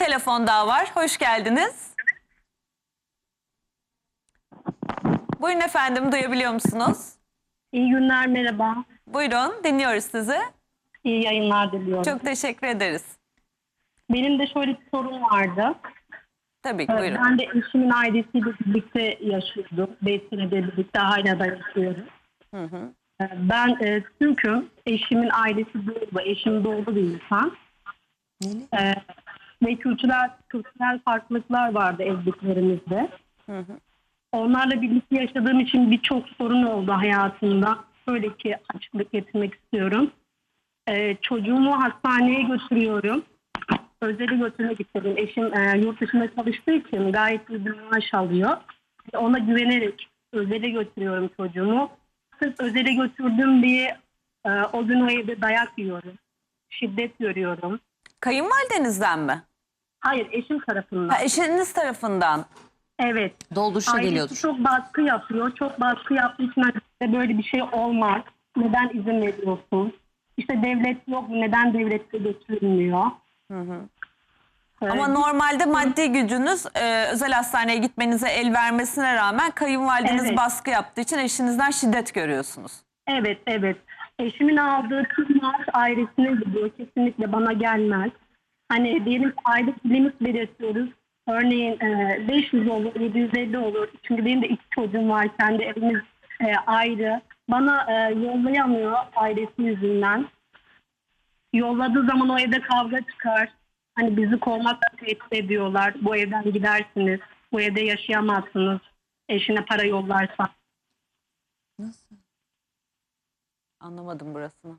telefon daha var. Hoş geldiniz. Buyurun efendim duyabiliyor musunuz? İyi günler, merhaba. Buyurun dinliyoruz sizi. İyi yayınlar diliyorum. Çok teşekkür ederiz. Benim de şöyle bir sorun vardı. Tabii ki Ee, buyurun. Ben de eşimin ailesiyle birlikte yaşıyordum. Beş senedir birlikte hala da. Hı hı. Ee, Ben e, Türk'üm. Eşimin ailesi doğulu. Eşim doğulu bir insan. Ee, ve kültürel, kültürel farklılıklar vardı evliliklerimizde. Hı hı. Onlarla birlikte yaşadığım için birçok sorun oldu hayatımda. Böyle ki açıklık getirmek istiyorum. Ee, çocuğumu hastaneye götürüyorum. Özeli götürmek istedim. Eşim e, yurt dışında çalıştığı için gayet iyi bir maaş alıyor. Ona güvenerek özele götürüyorum çocuğumu. Sırf özele götürdüm diye e, o gün o evde dayak yiyorum. Şiddet görüyorum. Kayınvalidenizden mi? Hayır eşim tarafından. Ha, eşiniz tarafından. Evet. Dolduruşa Ailesi geliyordur. çok baskı yapıyor. Çok baskı yaptığı için hani böyle bir şey olmaz. Neden izin veriyorsun? İşte devlet yok. Neden devlette götürülmüyor? Ee, Ama normalde maddi gücünüz e, özel hastaneye gitmenize el vermesine rağmen kayınvalideniz Evet. baskı yaptığı için eşinizden şiddet görüyorsunuz. Evet, evet. Eşimin aldığı tüm maaş ailesine gidiyor. Kesinlikle bana gelmez. Hani diyelim aylık limit belirtiyoruz. Örneğin e, 500 olur, 750 olur. Çünkü benim de iki çocuğum var. Kendi evimiz e, ayrı. Bana e, yollayamıyor ailesi yüzünden. Yolladığı zaman o evde kavga çıkar. Hani bizi kovmakla tehdit ediyorlar. Bu evden gidersiniz. Bu evde yaşayamazsınız. Eşine para yollarsa. Anlamadım burasını.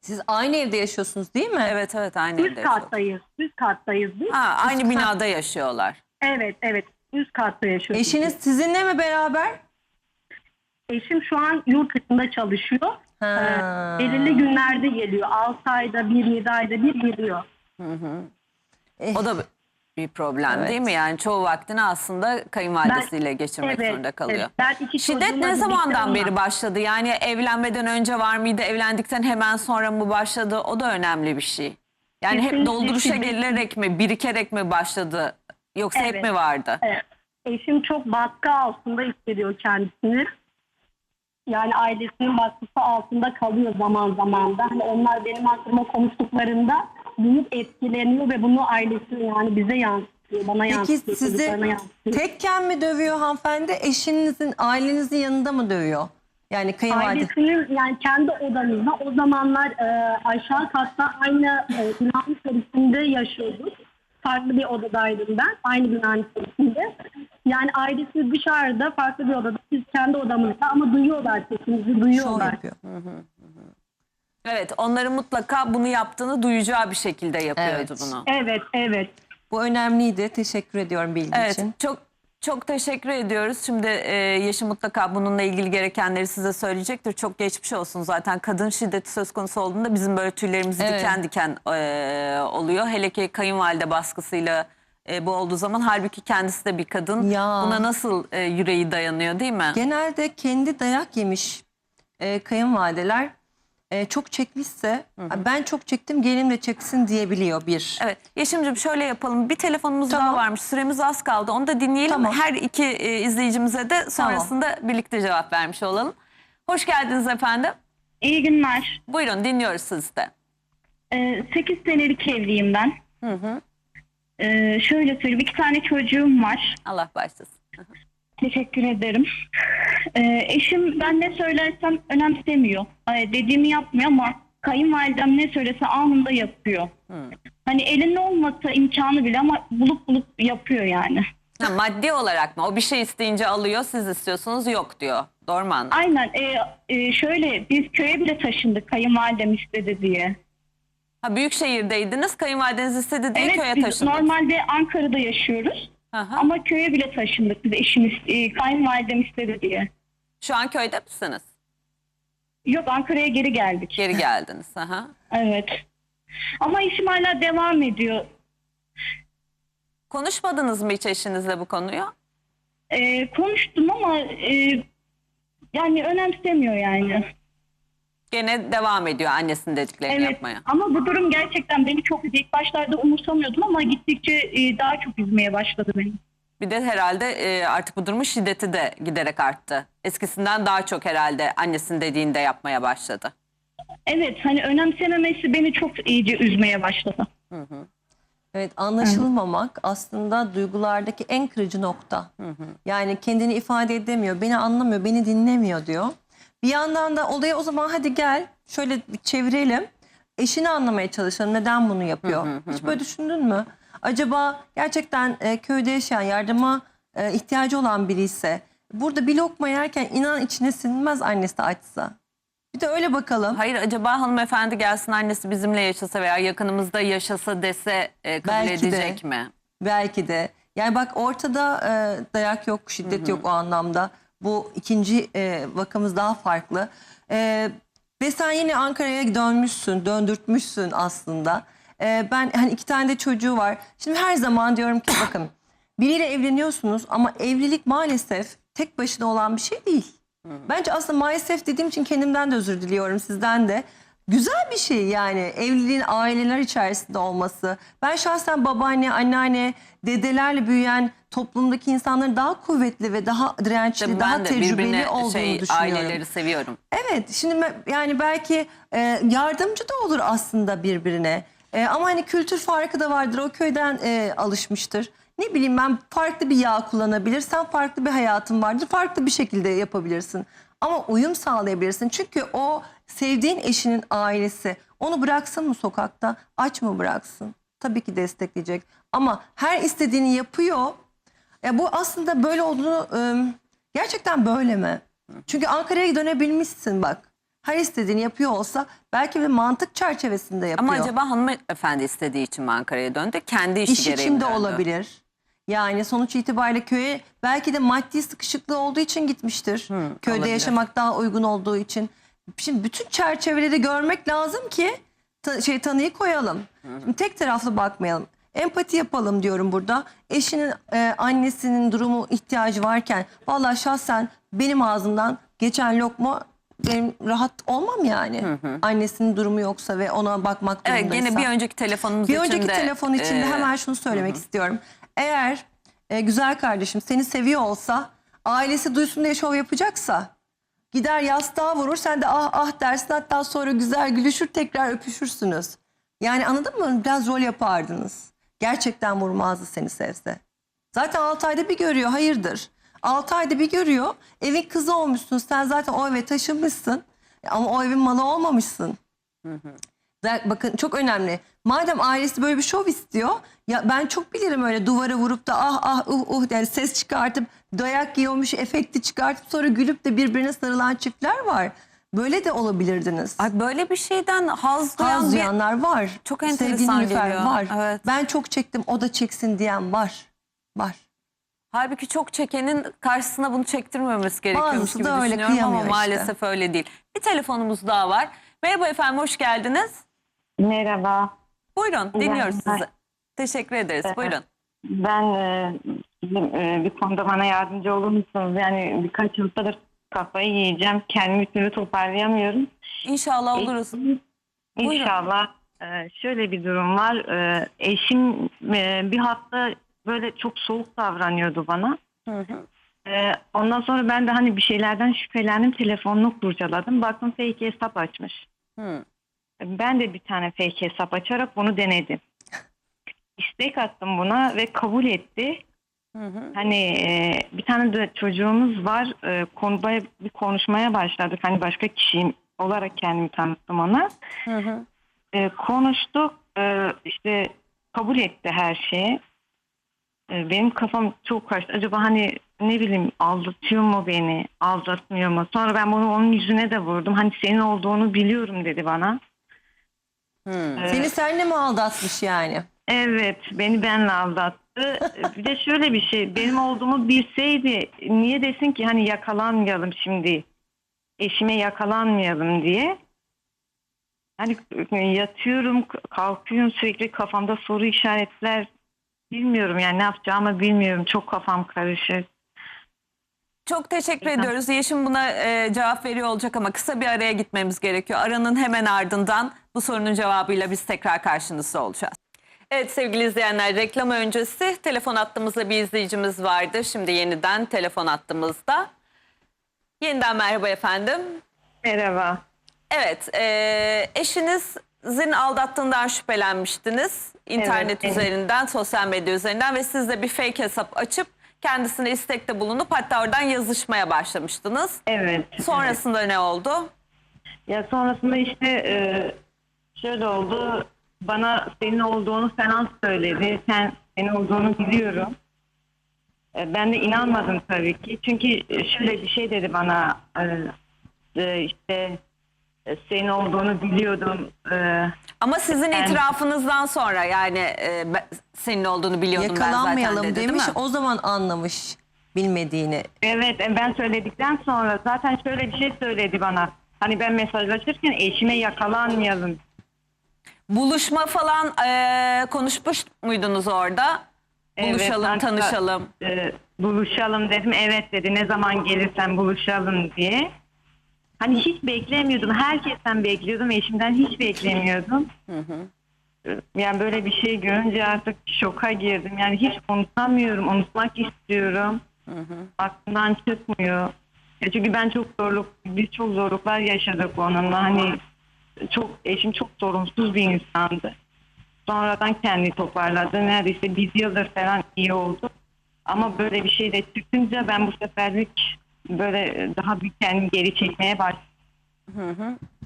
Siz aynı evde yaşıyorsunuz değil mi? Evet evet aynı evde Üst yaşıyorlar. kattayız. Üst kattayız biz. Ha, aynı binada yaşıyorlar. Evet evet üst katta yaşıyoruz. Eşiniz sizinle mi beraber? Eşim şu an yurt dışında çalışıyor. Ha. Ee, belirli günlerde geliyor. 6 ayda bir, 7 ayda bir geliyor. O da bir problem Evet. değil mi? Yani çoğu vaktini aslında kayınvalidesiyle geçirmek Evet, zorunda kalıyor. evet. Ben Şiddet ne zamandan ama- beri başladı? Yani evlenmeden önce var mıydı? Evlendikten hemen sonra mı başladı? O da önemli bir şey. Yani hep Kesinlikle dolduruşa şiddet- gelerek mi, birikerek mi başladı? Yoksa hep Evet. mi vardı? Evet. Eşim çok baskı altında hissediyor kendisini. Yani ailesinin baskısı altında kalıyor zaman zaman da. Hani onlar benim hakkımda konuştuklarında büyük etkileniyor ve bunu ailesine yani bize yansıtıyor. Bana Peki yansıtıyor. sizi çocuklarına yansıtıyor. tekken mi dövüyor hanımefendi? Eşinizin ailenizin yanında mı dövüyor? Yani kayınvalide. Ailesinin yani kendi odamızda o zamanlar e, aşağı katta aynı e, binanın içerisinde yaşıyorduk. Farklı bir odadaydım ben. Aynı binanın içerisinde. Yani ailesi dışarıda farklı bir odada. Biz kendi odamızda ama duyuyorlar sesimizi Şov duyuyorlar. yapıyor. Evet, onların mutlaka bunu yaptığını duyacağı bir şekilde yapıyordu Evet. bunu. Evet evet. Bu önemliydi. Teşekkür ediyorum bilgi Evet, için. çok çok teşekkür ediyoruz. Şimdi e, Yeşim mutlaka bununla ilgili gerekenleri size söyleyecektir. Çok geçmiş olsun zaten. Kadın şiddeti söz konusu olduğunda bizim böyle tüylerimiz Evet. diken diken e, oluyor. Hele ki kayınvalide baskısıyla e, bu olduğu zaman halbuki kendisi de bir kadın. Ya. Buna nasıl e, yüreği dayanıyor değil mi? Genelde kendi dayak yemiş e, kayınvalideler e, çok çekmişse ben çok çektim gelin de çeksin diyebiliyor bir. Evet. Yeşim'cim şöyle yapalım. Bir telefonumuz Tamam. daha varmış. Süremiz az kaldı. Onu da dinleyelim. Tamam. Her iki e, izleyicimize de sonrasında birlikte cevap vermiş olalım. Hoş geldiniz efendim. İyi günler. Buyurun dinliyoruz sizi de. Ee, 8 senelik evliyim ben. Hı hı. Ee, şöyle söyleyeyim. iki tane çocuğum var. Allah başlasın. Teşekkür ederim. Ee, eşim ben ne söylersem önemsemiyor. Ay, dediğimi yapmıyor ama kayınvalidem ne söylese anında yapıyor. Hani elinde olmasa imkanı bile ama bulup bulup yapıyor yani. Ha, maddi olarak mı? O bir şey isteyince alıyor, siz istiyorsunuz yok diyor. Doğru mu anladım? Aynen. e, e, şöyle biz köye bile taşındık kayınvalidem istedi diye. Ha, büyük şehirdeydiniz, kayınvalideniz istedi diye köye Evet biz taşındınız. normalde Ankara'da yaşıyoruz. Hı. Ama köye bile taşındık biz eşimiz, e, kayınvalidem istedi diye. Şu an köyde misiniz? Yok Ankara'ya geri geldik. Geri geldiniz. Hı. Evet. Ama işim hala devam ediyor. Konuşmadınız mı hiç eşinizle bu konuyu? Ee, konuştum ama e, yani önemsemiyor yani. Gene devam ediyor annesinin dediklerini Evet yapmaya. ama bu durum gerçekten beni çok üzdü. İlk başlarda umursamıyordum ama gittikçe e, daha çok üzmeye başladı beni. Bir de herhalde e, artık bu durumun şiddeti de giderek arttı. Eskisinden daha çok herhalde annesinin dediğini de yapmaya başladı. Evet hani önemsememesi beni çok iyice üzmeye başladı. Evet anlaşılmamak aslında duygulardaki en kırıcı nokta. Yani kendini ifade edemiyor, beni anlamıyor, beni dinlemiyor diyor. Bir yandan da olaya o zaman hadi gel şöyle çevirelim. Eşini anlamaya çalışalım neden bunu yapıyor. Hiç böyle düşündün mü? Acaba gerçekten e, köyde yaşayan yardıma e, ihtiyacı olan biri ise burada bir lokma yerken inan içine sinmez annesi de açsa. Bir de öyle bakalım. Hayır acaba hanımefendi gelsin annesi bizimle yaşasa veya yakınımızda yaşasa dese e, kabul Belki de. edecek mi? Belki de. Yani bak ortada e, dayak yok, şiddet yok o anlamda. Bu ikinci e, vakamız daha farklı. E, ve sen yine Ankara'ya dönmüşsün, döndürtmüşsün aslında. E, ben hani iki tane de çocuğu var. Şimdi her zaman diyorum ki bakın biriyle evleniyorsunuz ama evlilik maalesef tek başına olan bir şey değil. Bence aslında maalesef dediğim için kendimden de özür diliyorum sizden de. Güzel bir şey yani evliliğin aileler içerisinde olması. Ben şahsen babaanne, anneanne, dedelerle büyüyen toplumdaki insanların daha kuvvetli ve daha dirençli, daha ben de tecrübeli birbirine olduğunu şey, düşünüyorum. aileleri seviyorum. Evet şimdi yani belki e, yardımcı da olur aslında birbirine. E, ama hani kültür farkı da vardır. O köyden e, alışmıştır. Ne bileyim ben farklı bir yağ kullanabilir. Sen farklı bir hayatın vardır. Farklı bir şekilde yapabilirsin. Ama uyum sağlayabilirsin. Çünkü o sevdiğin eşinin ailesi onu bıraksın mı sokakta? Aç mı bıraksın? Tabii ki destekleyecek. Ama her istediğini yapıyor. Ya bu aslında böyle olduğunu ım, gerçekten böyle mi? Çünkü Ankara'ya dönebilmişsin bak. Her istediğini yapıyor olsa belki bir mantık çerçevesinde yapıyor. Ama acaba hanımefendi istediği için mi Ankara'ya döndü? Kendi işi İş gereği için mi de döndü? olabilir. Yani sonuç itibariyle köye belki de maddi sıkışıklığı olduğu için gitmiştir. Köyde olabilir. yaşamak daha uygun olduğu için. Şimdi bütün çerçeveleri görmek lazım ki ta- şey tanıyı koyalım. Şimdi tek taraflı bakmayalım. Empati yapalım diyorum burada. Eşinin e, annesinin durumu ihtiyacı varken vallahi şahsen benim ağzımdan geçen lokma benim rahat olmam yani. Annesinin durumu yoksa ve ona bakmak Evet durumundaysa. gene bir önceki telefonumuz Bir için önceki de, telefon için de e, hemen şunu söylemek istiyorum. Eğer e, güzel kardeşim seni seviyor olsa, ailesi duysun diye şov yapacaksa gider yastığa vurur sen de ah ah dersin hatta sonra güzel gülüşür tekrar öpüşürsünüz. Yani anladın mı? Biraz rol yapardınız. Gerçekten vurmazdı seni sevse. Zaten 6 ayda bir görüyor hayırdır. 6 ayda bir görüyor. Evin kızı olmuşsun. Sen zaten o eve taşınmışsın. Ama o evin malı olmamışsın. Da- Bakın çok önemli. Madem ailesi böyle bir şov istiyor. Ya ben çok bilirim öyle duvara vurup da ah ah uh uh yani ses çıkartıp dayak yiyormuş efekti çıkartıp sonra gülüp de birbirine sarılan çiftler var. Böyle de olabilirdiniz. Ay böyle bir şeyden haz duyan Haz bir- duyanlar var. Çok Sevgili enteresan Nilüfer geliyor. var. Evet. Ben çok çektim o da çeksin diyen var. Var. Halbuki çok çekenin karşısına bunu çektirmemesi gerekiyormuş Bazısı gibi da öyle düşünüyorum ama kıyamıyor işte. maalesef öyle değil. Bir telefonumuz daha var. Merhaba efendim hoş geldiniz. Merhaba. Buyurun dinliyoruz Merhaba. sizi. Teşekkür ederiz. Buyurun. Ben e, bizim, e, bir konuda bana yardımcı olur musunuz? Yani birkaç haftadır kafayı yiyeceğim. Kendimi bir türlü toparlayamıyorum. İnşallah oluruz. İnşallah. E, şöyle bir durum var. E, eşim e, bir hafta böyle çok soğuk davranıyordu bana. Hı hı. E, ondan sonra ben de hani bir şeylerden şüphelendim. Telefonunu kurcaladım. Baktım fake hesap açmış. Hı. Ben de bir tane fake hesap açarak bunu denedim. İstek attım buna ve kabul etti. Hı hı. Hani e, bir tane de çocuğumuz var. E, konuda bir konuşmaya başladık. Hani başka kişiyim olarak kendimi tanıttım ona. Hı hı. E, konuştuk. E, işte kabul etti her şeyi. E, benim kafam çok karıştı. Acaba hani ne bileyim aldatıyor mu beni? Aldatmıyor mu? Sonra ben bunu onun yüzüne de vurdum. Hani senin olduğunu biliyorum dedi bana. E, Seni senle mi aldatmış yani? Evet, beni benle aldattı. bir de şöyle bir şey, benim olduğumu bilseydi niye desin ki hani yakalanmayalım şimdi, eşime yakalanmayalım diye. Hani yatıyorum, kalkıyorum sürekli kafamda soru işaretler. Bilmiyorum yani ne yapacağımı bilmiyorum. Çok kafam karışık. Çok teşekkür ediyoruz. Yeşim buna e, cevap veriyor olacak ama kısa bir araya gitmemiz gerekiyor. Aranın hemen ardından bu sorunun cevabıyla biz tekrar karşınızda olacağız. Evet sevgili izleyenler reklam öncesi telefon attığımızda bir izleyicimiz vardı. Şimdi yeniden telefon attığımızda. Yeniden merhaba efendim. Merhaba. Evet e, eşinizin aldattığından şüphelenmiştiniz. İnternet evet. üzerinden, sosyal medya üzerinden ve siz de bir fake hesap açıp kendisine istekte bulunup hatta oradan yazışmaya başlamıştınız. Evet. Sonrasında ne oldu? Ya sonrasında işte e, şöyle oldu. Bana senin olduğunu falan söyledi. Sen senin olduğunu biliyorum. E, ben de inanmadım tabii ki. Çünkü şöyle bir şey dedi bana. E, e, işte senin olduğunu biliyordum. Ama sizin Ben- itirafınızdan sonra yani senin olduğunu biliyordum ben zaten Yakalanmayalım dedi demiş. değil mi? O zaman anlamış bilmediğini. Evet ben söyledikten sonra zaten şöyle bir şey söyledi bana. Hani ben mesajlaşırken eşime yakalanmayalım. Buluşma falan e, konuşmuş muydunuz orada? Buluşalım, hatta, tanışalım. e, buluşalım dedim. Evet dedi. Ne zaman gelirsen buluşalım diye. Hani hiç beklemiyordum. Herkesten bekliyordum. Eşimden hiç beklemiyordum. E, Yani böyle bir şey görünce artık şoka girdim. Yani hiç unutamıyorum. Unutmak istiyorum. Aklımdan çıkmıyor. Ya çünkü ben çok zorluk, biz çok zorluklar yaşadık onunla. Hani çok eşim çok sorumsuz bir insandı. Sonradan kendi toparladı. Neredeyse bir yıldır falan iyi oldu. Ama böyle bir şey de çıkınca ben bu seferlik böyle daha bir kendimi geri çekmeye başladım.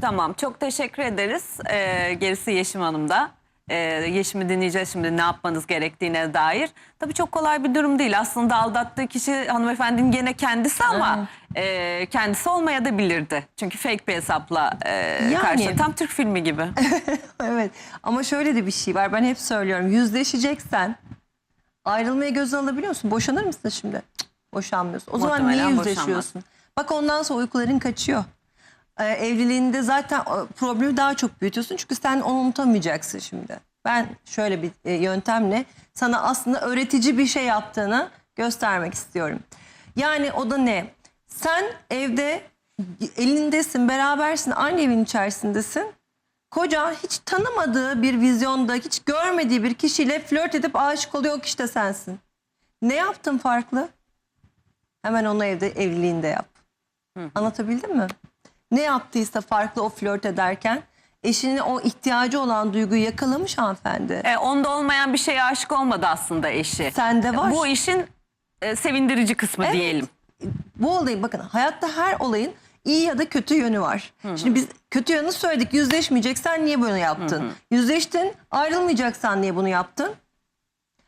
Tamam çok teşekkür ederiz. E, gerisi Yeşim Hanım'da. E, Yeşim'i dinleyeceğiz şimdi ne yapmanız gerektiğine dair. Tabii çok kolay bir durum değil. Aslında aldattığı kişi hanımefendinin gene kendisi ama e, kendisi olmaya da bilirdi. Çünkü fake bir hesapla e, Yani. karşı tam Türk filmi gibi. evet ama şöyle de bir şey var. Ben hep söylüyorum. Yüzleşeceksen ayrılmayı göze alabiliyor musun? Boşanır mısın şimdi? Cık, boşanmıyorsun. O zaman niye Muhtemelen yüzleşiyorsun? Bak ondan sonra uykuların kaçıyor. Ee, evliliğinde zaten o problemi daha çok büyütüyorsun. Çünkü sen onu unutamayacaksın şimdi. Ben şöyle bir e, yöntemle sana aslında öğretici bir şey yaptığını göstermek istiyorum. Yani o da ne? Sen evde elindesin, berabersin, aynı evin içerisindesin. Koca hiç tanımadığı bir vizyonda, hiç görmediği bir kişiyle flört edip aşık oluyor o kişi de sensin. Ne yaptın farklı? Hemen onu evde evliliğinde yap. Anlatabildim mi? Ne yaptıysa farklı o flört ederken eşinin o ihtiyacı olan duyguyu yakalamış hanımefendi. E, onda olmayan bir şeye aşık olmadı aslında eşi. Sende var. Bu işin e, sevindirici kısmı Evet. diyelim. bu olayın bakın hayatta her olayın iyi ya da kötü yönü var. Şimdi biz kötü yönü söyledik. Yüzleşmeyeceksen niye bunu yaptın? Yüzleştin, ayrılmayacaksan niye bunu yaptın?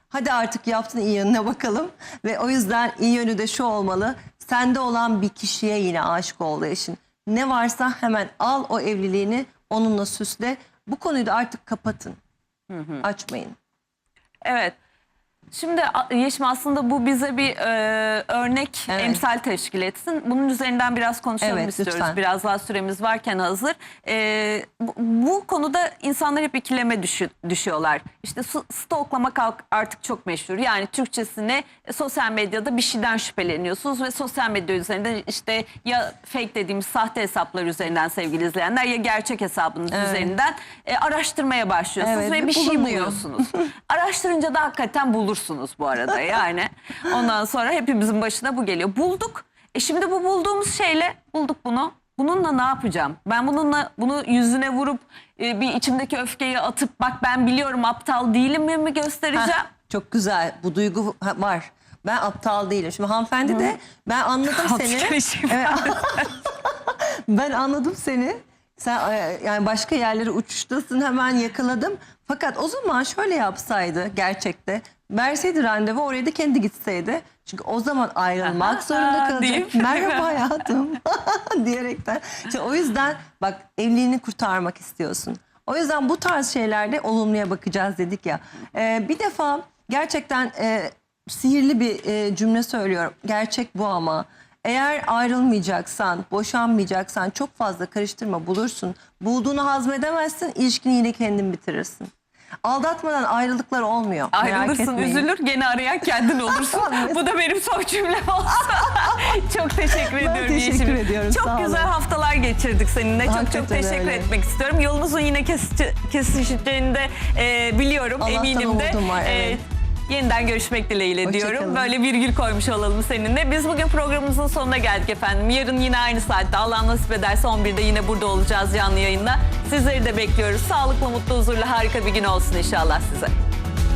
Hadi artık yaptın iyi yönüne bakalım. Ve o yüzden iyi yönü de şu olmalı. Sende olan bir kişiye yine aşık olduğu için. Ne varsa hemen al o evliliğini onunla süsle. Bu konuyu da artık kapatın. Açmayın. Evet. Şimdi Yeşim aslında bu bize bir e, örnek, Evet. emsal teşkil etsin. Bunun üzerinden biraz konuşalım Evet, istiyoruz. lütfen. Biraz daha süremiz varken hazır. E, bu, bu konuda insanlar hep ikileme düşü- düşüyorlar. İşte al- artık çok meşhur. Yani Türkçesine e, sosyal medyada bir şeyden şüpheleniyorsunuz ve sosyal medya üzerinden işte ya fake dediğimiz sahte hesaplar üzerinden sevgili izleyenler ya gerçek hesabınız Evet. üzerinden e, araştırmaya başlıyorsunuz Evet, ve bir şey bulunuyor. buluyorsunuz. Araştırınca da hakikaten bulursunuz bu arada yani. Ondan sonra hepimizin başına bu geliyor. Bulduk. E şimdi bu bulduğumuz şeyle bulduk bunu. Bununla ne yapacağım? Ben bununla bunu yüzüne vurup e, bir içimdeki öfkeyi atıp bak ben biliyorum aptal değilim mi mi göstereceğim? Heh, çok güzel. Bu duygu var. Ben aptal değilim. Şimdi hanımefendi de ben anladım seni. Evet. ben anladım seni. Sen e, yani başka yerlere uçuştasın hemen yakaladım. Fakat o zaman şöyle yapsaydı gerçekte. Verseydi randevu oraya da kendi gitseydi. Çünkü o zaman ayrılmak zorunda kalacak. deyip. Merhaba hayatım diyerekten. İşte o yüzden bak evliliğini kurtarmak istiyorsun. O yüzden bu tarz şeylerde olumluya bakacağız dedik ya. Ee, bir defa gerçekten e, sihirli bir e, cümle söylüyorum. Gerçek bu ama. Eğer ayrılmayacaksan, boşanmayacaksan çok fazla karıştırma bulursun. Bulduğunu hazmedemezsin, ilişkini yine kendin bitirirsin. Aldatmadan ayrılıklar olmuyor. Ayrılırsın, üzülür, gene arayan kendin olursun. Bu da benim son cümlem olsa. çok teşekkür ediyorum teşekkür Yeşim. ediyorum, Çok sağ olun. güzel haftalar geçirdik seninle. Çok çok Hakikaten teşekkür öyle. etmek istiyorum. Yolunuzun yine kesişe- kesişeceğini de e, biliyorum, Allah'tan eminim de. var, evet. Yeniden görüşmek dileğiyle Hoşça diyorum. Böyle virgül koymuş olalım seninle. Biz bugün programımızın sonuna geldik efendim. Yarın yine aynı saatte Allah nasip ederse 11'de yine burada olacağız canlı yayında. Sizleri de bekliyoruz. Sağlıklı, mutlu, huzurlu, harika bir gün olsun inşallah size.